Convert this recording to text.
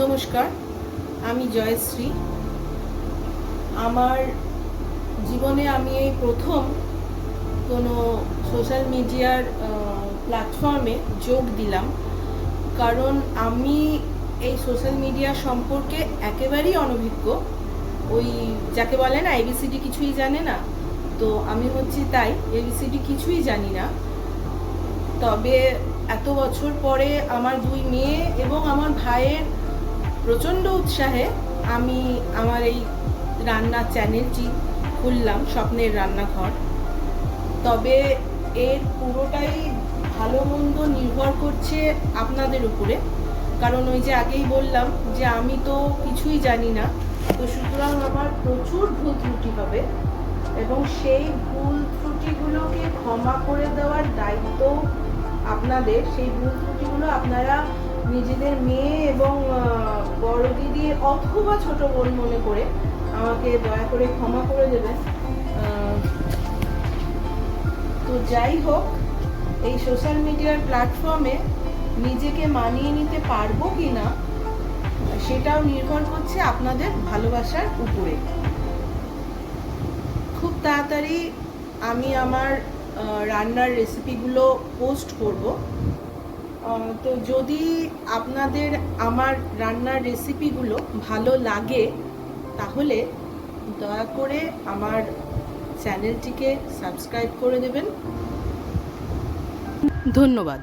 নমস্কার, আমি জয়শ্রী। আমার জীবনে আমি এই প্রথম কোনো সোশ্যাল মিডিয়ার প্ল্যাটফর্মে যোগ দিলাম। কারণ আমি এই সোশ্যাল মিডিয়া সম্পর্কে একেবারেই অনভিজ্ঞ। ওই যাকে বলে না এবিসিডি কিছুই জানে না। তো আমি হচ্ছি তাই এবিসিডি কিছুই জানি না। তবে এত বছর পরে আমার দুই মেয়ে এবং আমার ভাইয়ের প্রচণ্ড উৎসাহে আমি আমার এই রান্নার চ্যানেলটি খুললাম, স্বপ্নের রান্নাঘর। তবে এর পুরোটাই ভালো মন্দ নির্ভর করছে আপনাদের উপরে। কারণ ওই যে আগেই বললাম যে আমি তো কিছুই জানি না, তো সুতরাং আমার প্রচুর ভুল ত্রুটি হবে এবং সেই ভুল ত্রুটিগুলোকে ক্ষমা করে দেওয়ার দায়িত্ব আপনাদের। সেই ভুল ত্রুটিগুলো আপনারা নিজেদের মেয়ে এবং বড় দিদি অথবা ছোট বোন মনে করে আমাকে দয়া করে ক্ষমা করে দেবেন। তো যাই হোক, এই সোশ্যাল মিডিয়ার প্ল্যাটফর্মে নিজেকে মানিয়ে নিতে পারব কি না সেটাও নির্ভর করছে আপনাদের ভালোবাসার উপরে। খুব তাড়াতাড়ি আমি আমার রান্নার রেসিপিগুলো পোস্ট করব। তো যদি আপনাদের আমার রান্নার রেসিপিগুলো ভালো লাগে, তাহলে দয়া করে আমার চ্যানেলটিকে সাবস্ক্রাইব করে দেবেন। ধন্যবাদ।